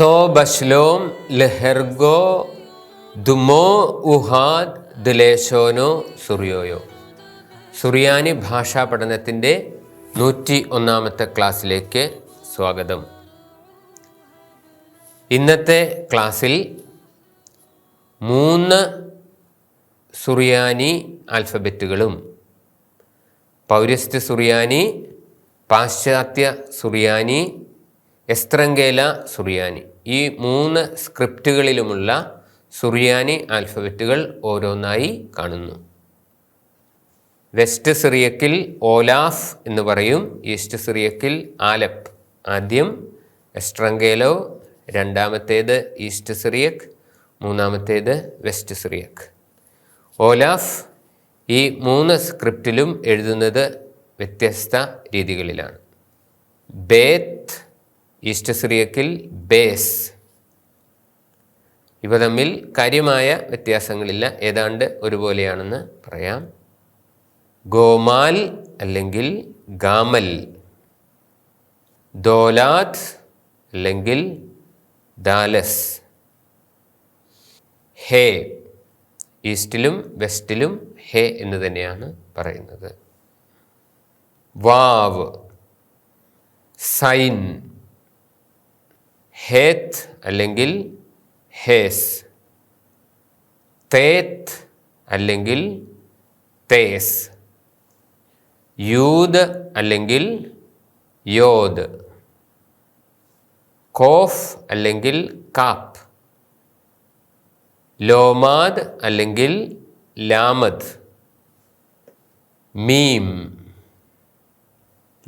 തോ ബഷ്ലോം ലെഹെർഗോ ദുമോ ഉഹാദ് ദിലേശോനോ സുറിയോയോ സുറിയാനി ഭാഷാ പഠനത്തിന്റെ നൂറ്റി ഒന്നാമത്തെ ക്ലാസ്സിലേക്ക് സ്വാഗതം. ഇന്നത്തെ ക്ലാസ്സിൽ മൂന്ന് സുറിയാനി ആൽഫബറ്റുകളും പൗരസ്ത്യ സുറിയാനി പാശ്ചാത്യ സുറിയാനി എസ്ത്രങ്കേല സുറിയാനി. ഈ മൂന്ന് സ്ക്രിപ്റ്റുകളിലുമുള്ള സുറിയാനി ആൽഫബറ്റുകൾ ഓരോന്നായി കാണുന്നു. വെസ്റ്റ് സിറിയക്കിൽ ഓലാഫ് എന്ന് പറയും. ഈസ്റ്റ് സിറിയക്കിൽ ആലപ്പ് ആദ്യം എസ്ട്രങ്കേലോ രണ്ടാമത്തേത് ഈസ്റ്റ് സിറിയക്ക് മൂന്നാമത്തേത് വെസ്റ്റ് സിറിയക്ക് ഓലാഫ് ഈ മൂന്ന് സ്ക്രിപ്റ്റിലും എഴുതുന്നത് വ്യത്യസ്ത രീതികളിലാണ്. ബേത്ത് ഈസ്റ്റ് സിറിയക്കിൽ ബേസ്. ഇവ തമ്മിൽ കാര്യമായ വ്യത്യാസങ്ങളില്ല. ഏതാണ്ട് ഒരുപോലെയാണെന്ന് പറയാം. ഗോമാൽ അല്ലെങ്കിൽ ഗാമൽ. ദോലാത് അല്ലെങ്കിൽ ദാലസ്. ഹേ. ഈസ്റ്റിലും വെസ്റ്റിലും ഹേ എന്ന് തന്നെയാണ് പറയുന്നത്. വാവ്. സൈൻ. ഹേത്ത് അല്ലെങ്കിൽ ഹേസ്. തേത്ത് അല്ലെങ്കിൽ തേസ്. യൂദ് അല്ലെങ്കിൽ യോദ്. കോഫ് അല്ലെങ്കിൽ കാപ്പ്. ലോമാദ് അല്ലെങ്കിൽ ലാമദ്. മീം.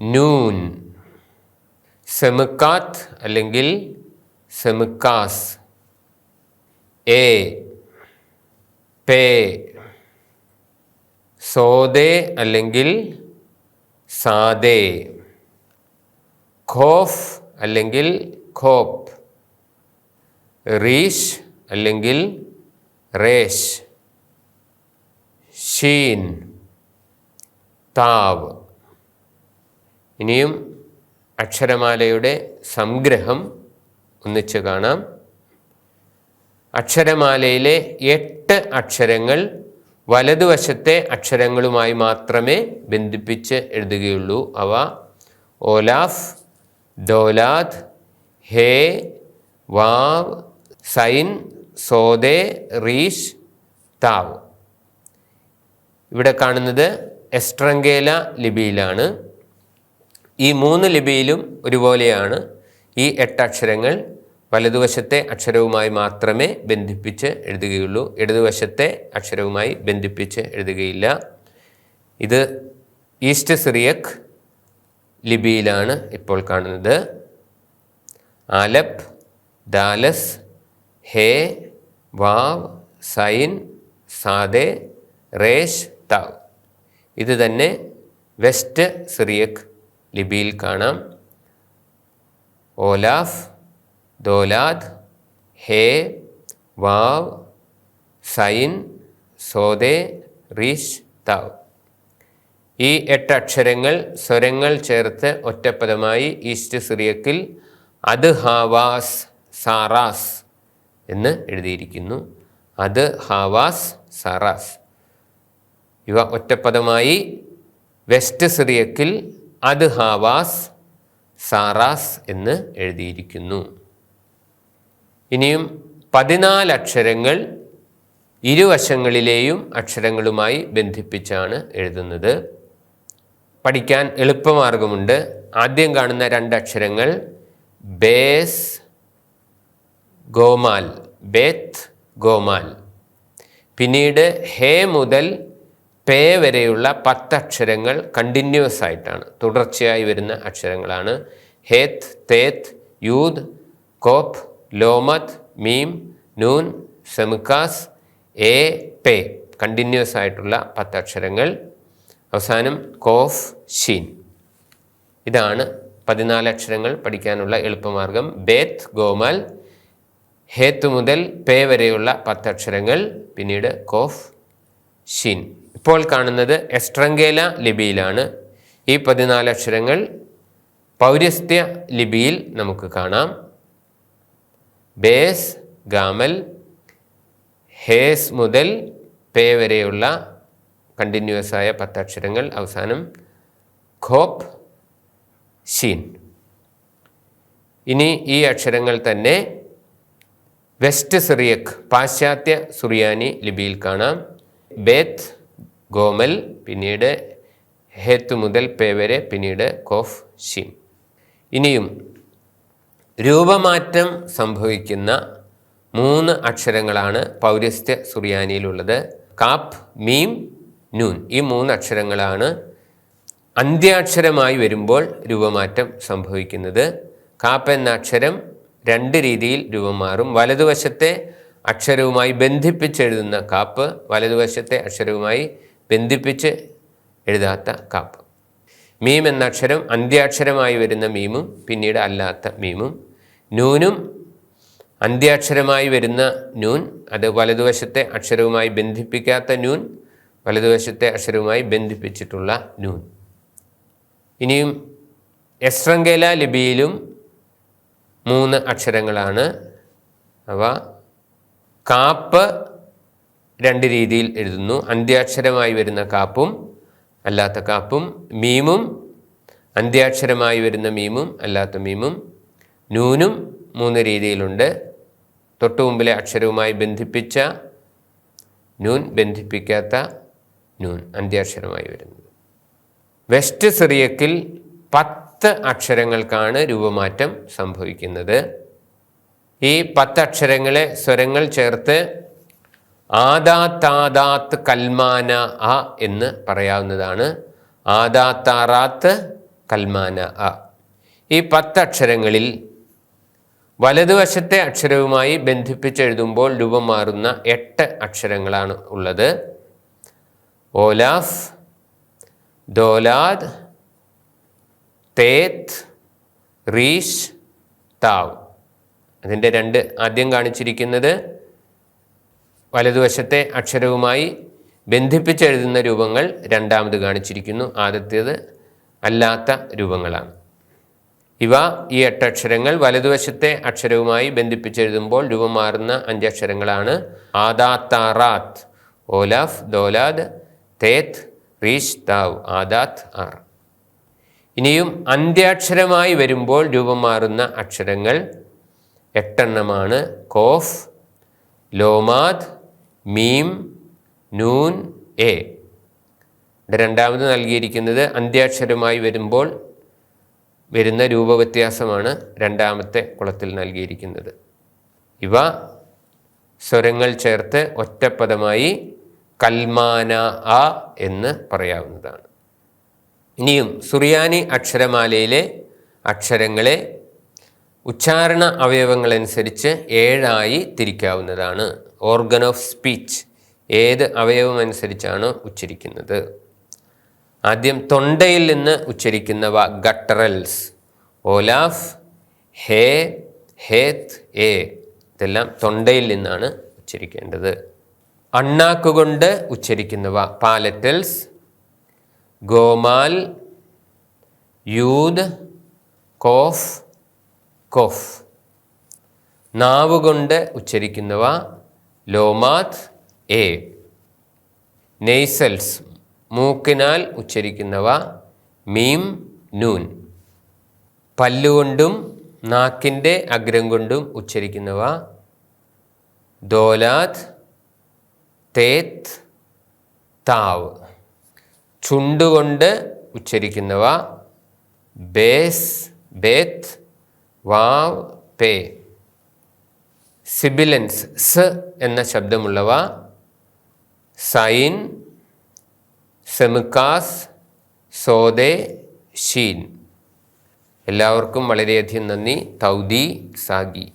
നൂൻ. സെമുക്കാത്ത് അല്ലെങ്കിൽ സെമുക്കാസ് എ പേ സോദേ അല്ലെങ്കിൽ സാദേ ഖോഫ് അല്ലെങ്കിൽ ഖോപ്പ് റീഷ് അല്ലെങ്കിൽ റേഷ് ഷീൻ താവ് ഇനിയും അക്ഷരമാലയുടെ സംഗ്രഹം ഒന്നിച്ച് കാണാം. അക്ഷരമാലയിലെ എട്ട് അക്ഷരങ്ങൾ വലതുവശത്തെ അക്ഷരങ്ങളുമായി മാത്രമേ ബന്ധിപ്പിച്ച് എഴുതുകയുള്ളൂ. അവ ഓലാഫ് ദോലാദ് ഹേ വാവ് സൈൻ സോദേ റീഷ് താവ്. ഇവിടെ കാണുന്നത് എസ്ട്രങ്കേല ലിപിയിലാണ്. ഈ മൂന്ന് ലിപിയിലും ഒരുപോലെയാണ് ഈ എട്ടക്ഷരങ്ങൾ വലതുവശത്തെ അക്ഷരവുമായി മാത്രമേ ബന്ധിപ്പിച്ച് എഴുതുകയുള്ളൂ. ഇടതുവശത്തെ അക്ഷരവുമായി ബന്ധിപ്പിച്ച് എഴുതുകയില്ല. ഇത് ഈസ്റ്റ് സിറിയക് ലിപിയിലാണ് ഇപ്പോൾ കാണുന്നത്. ആലപ്പ് ദാലസ് ഹേ വാവ് സൈൻ സാദെ റേഷ് താവ്. ഇത് തന്നെ വെസ്റ്റ് സിറിയക് ലിപിയിൽ കാണാം. ഓലാഫ് ദോലാദ് ഹേ വാവ് സൈൻ സോദേ റീഷ് താവ് ഈ എട്ട് അക്ഷരങ്ങൾ സ്വരങ്ങൾ ചേർത്ത് ഒറ്റപ്പദമായി ഈസ്റ്റ് സിറിയക്കിൽ അത് ഹാവാസ് സാറാസ് എന്ന് എഴുതിയിരിക്കുന്നു. അത് ഹാവാസ് സാറാസ്. ഇവ ഒറ്റപ്പദമായി വെസ്റ്റ് സിറിയക്കിൽ അത് ഹാവാസ് സാറാസ് എന്ന് എഴുതിയിരിക്കുന്നു. ഇനിയും പതിനാല് അക്ഷരങ്ങൾ ഇരുവശങ്ങളിലെയും അക്ഷരങ്ങളുമായി ബന്ധിപ്പിച്ചാണ് എഴുതുന്നത്. പഠിക്കാൻ എളുപ്പമാർഗമുണ്ട്. ആദ്യം കാണുന്ന രണ്ട് അക്ഷരങ്ങൾ ബേസ് ഗോമാൽ ബേത്ത് ഗോമാൽ. പിന്നീട് ഹേ മുതൽ പേ വരെയുള്ള പത്തക്ഷരങ്ങൾ കണ്ടിന്യൂസ് ആയിട്ടാണ് തുടർച്ചയായി വരുന്ന അക്ഷരങ്ങളാണ്. ഹേത്ത് തേത്ത് യൂദ് കോപ്പ് ലോമത് മീം നൂൻ സെമുക്കാസ് എ പേ. കണ്ടിന്യൂസ് ആയിട്ടുള്ള പത്തക്ഷരങ്ങൾ. അവസാനം കോഫ് ഷീൻ ഇതാണ് പതിനാല് അക്ഷരങ്ങൾ പഠിക്കാനുള്ള എളുപ്പമാർഗം. ബേത്ത് ഗോമൽ. ഹേത്ത് മുതൽ പേ വരെയുള്ള പത്തക്ഷരങ്ങൾ. പിന്നീട് കോഫ് ഷീൻ ഇപ്പോൾ കാണുന്നത് എസ്ട്രങ്കേല ലിപിയിലാണ്. ഈ പതിനാല് അക്ഷരങ്ങൾ പൗരസ്ത്യ ലിപിയിൽ നമുക്ക് കാണാം. ബേസ് ഗാമൽ ഹേസ് മുതൽ പേ വരെയുള്ള കണ്ടിന്യൂസ് ആയ പത്തക്ഷരങ്ങൾ. അവസാനം ഖോപ്പ് ഷീൻ ഇനി ഈ അക്ഷരങ്ങൾ തന്നെ വെസ്റ്റ് സിറിയക് പാശ്ചാത്യ സുറിയാനി ലിപിയിൽ കാണാം. ബേത്ത് ഗോമൽ പിന്നീട് ഹേത്ത് മുതൽ പേ വരെ പിന്നീട് കോഫ് ഷീൻ ഇനിയും രൂപമാറ്റം സംഭവിക്കുന്ന മൂന്ന് അക്ഷരങ്ങളാണ് പൗരസ്ത്യ സുറിയാനിയിലുള്ളത്. കാപ്പ് മീം നൂൻ. ഈ മൂന്ന് അക്ഷരങ്ങളാണ് അന്ത്യാക്ഷരമായി വരുമ്പോൾ രൂപമാറ്റം സംഭവിക്കുന്നത്. കാപ്പ് എന്ന അക്ഷരം രണ്ട് രീതിയിൽ രൂപം മാറും. വലതുവശത്തെ അക്ഷരവുമായി ബന്ധിപ്പിച്ചെഴുതുന്ന കാപ്പ് വലതുവശത്തെ അക്ഷരവുമായി ബന്ധിപ്പിച്ച് എഴുതാത്ത കാപ്പ്. മീം എന്ന അക്ഷരം അന്ത്യാക്ഷരമായി വരുന്ന മീമും പിന്നീട് അല്ലാത്ത മീമും. നൂനും അന്ത്യാക്ഷരമായി വരുന്ന നൂൻ അത് വലതുവശത്തെ അക്ഷരവുമായി ബന്ധിപ്പിക്കാത്ത നൂൻ വലതുവശത്തെ അക്ഷരവുമായി ബന്ധിപ്പിച്ചിട്ടുള്ള നൂൻ. ഇനിയും എസ്രംഗേല ലിപിയിലും മൂന്ന് അക്ഷരങ്ങളാണ്. അവ കാപ്പ് രണ്ട് രീതിയിൽ എഴുതുന്നു. അന്ത്യാക്ഷരമായി വരുന്ന കാപ്പും അല്ലാത്ത കാപ്പും മീമും അന്ത്യാക്ഷരമായി വരുന്ന മീമും അല്ലാത്ത മീമും നൂനും മൂന്ന് രീതിയിലുണ്ട്. തൊട്ടു മുമ്പിലെ അക്ഷരവുമായി ബന്ധിപ്പിച്ച നൂൻ ബന്ധിപ്പിക്കാത്ത നൂൻ അന്ത്യാക്ഷരമായി വരുന്നത്. വെസ്റ്റ് സിറിയക്കിൽ പത്ത് അക്ഷരങ്ങൾക്കാണ് രൂപമാറ്റം സംഭവിക്കുന്നത്. ഈ പത്ത് അക്ഷരങ്ങളെ സ്വരങ്ങൾ ചേർത്ത് ആദാത്താദാത്ത് കൽമാന അ എന്ന് പറയാവുന്നതാണ്. ആദാത്താറാത്ത് കൽമാന അ. ഈ പത്ത് അക്ഷരങ്ങളിൽ വലതുവശത്തെ അക്ഷരവുമായി ബന്ധിപ്പിച്ചെഴുതുമ്പോൾ രൂപം മാറുന്ന എട്ട് അക്ഷരങ്ങളാണ് ഉള്ളത്. ഓലാഫ് ദോലാദ് തേത്ത് റീഷ് താവ്. അതിന്റെ രണ്ട് ആദ്യം കാണിച്ചിരിക്കുന്നത് വലതുവശത്തെ അക്ഷരവുമായി ബന്ധിപ്പിച്ചെഴുതുന്ന രൂപങ്ങൾ രണ്ടാമത് കാണിച്ചിരിക്കുന്നു. ആദ്യത്തേത് അല്ലാത്ത രൂപങ്ങളാണ്. ഇവ ഈ എട്ടക്ഷരങ്ങൾ വലതുവശത്തെ അക്ഷരവുമായി ബന്ധിപ്പിച്ചെഴുതുമ്പോൾ രൂപം മാറുന്ന അഞ്ചക്ഷരങ്ങളാണ് ആദാത്താറാത്ത് ഓലാഫ് ദോലാദ് തേത്ത് റീഷ് താവ് ആദാത്ത് ആർ. ഇനിയും അന്ത്യാക്ഷരമായി വരുമ്പോൾ രൂപം മാറുന്ന അക്ഷരങ്ങൾ എട്ടെണ്ണമാണ്. കോഫ് ലോമാദ് മീം നൂൻ എ. ഇവിടെ രണ്ടാമത് നൽകിയിരിക്കുന്നത് അന്ത്യാക്ഷരമായി വരുമ്പോൾ വരുന്ന രൂപവ്യത്യാസമാണ് രണ്ടാമത്തെ കുളത്തിൽ നൽകിയിരിക്കുന്നത്. ഇവ സ്വരങ്ങൾ ചേർത്ത് ഒറ്റപ്പദമായി കൽമാന ആ എന്ന് പറയാവുന്നതാണ്. ഇനിയും സുറിയാനി അക്ഷരമാലയിലെ അക്ഷരങ്ങളെ ഉച്ചാരണ അവയവങ്ങളനുസരിച്ച് ഏഴായി തിരിക്കാവുന്നതാണ്. ഓർഗൻ ഓഫ് സ്പീച്ച് ഏത് അവയവം അനുസരിച്ചാണ് ഉച്ചരിക്കുന്നത്. ആദ്യം തൊണ്ടയിൽ നിന്ന് ഉച്ചരിക്കുന്നവ ഗട്ടറൽസ് ഓലാഫ് ഹേ ഹേത്ത് എ ഇതെല്ലാം തൊണ്ടയിൽ നിന്നാണ് ഉച്ചരിക്കേണ്ടത്. അണ്ണാക്കുകൊണ്ട് ഉച്ചരിക്കുന്നവ പാലറ്റൽസ് ഗോമാൽ യൂദ് കോഫ് കോഫ്. നാവുകൊണ്ട് ഉച്ചരിക്കുന്നവ ലോമാത് എ. നെയ്സൽസ്. മൂക്കിനാൽ ഉച്ചരിക്കുന്നവ മീം നൂൻ. പല്ലുകൊണ്ടും നാക്കിന്റെ അഗ്രം കൊണ്ടും ഉച്ചരിക്കുന്നവ ദോലാത് തേത്ത് താവ്. ചുണ്ടുകൊണ്ട് ഉച്ചരിക്കുന്നവ ബേസ് ബേത്ത് വാവ് പേ. സിബിലൻസ് സ് എന്ന ശബ്ദമുള്ളവ. Sign സെമുക്കാസ് സോദെ Sheen. എല്ലാവർക്കും വളരെയധികം നന്ദി. തൗദി സാഗി.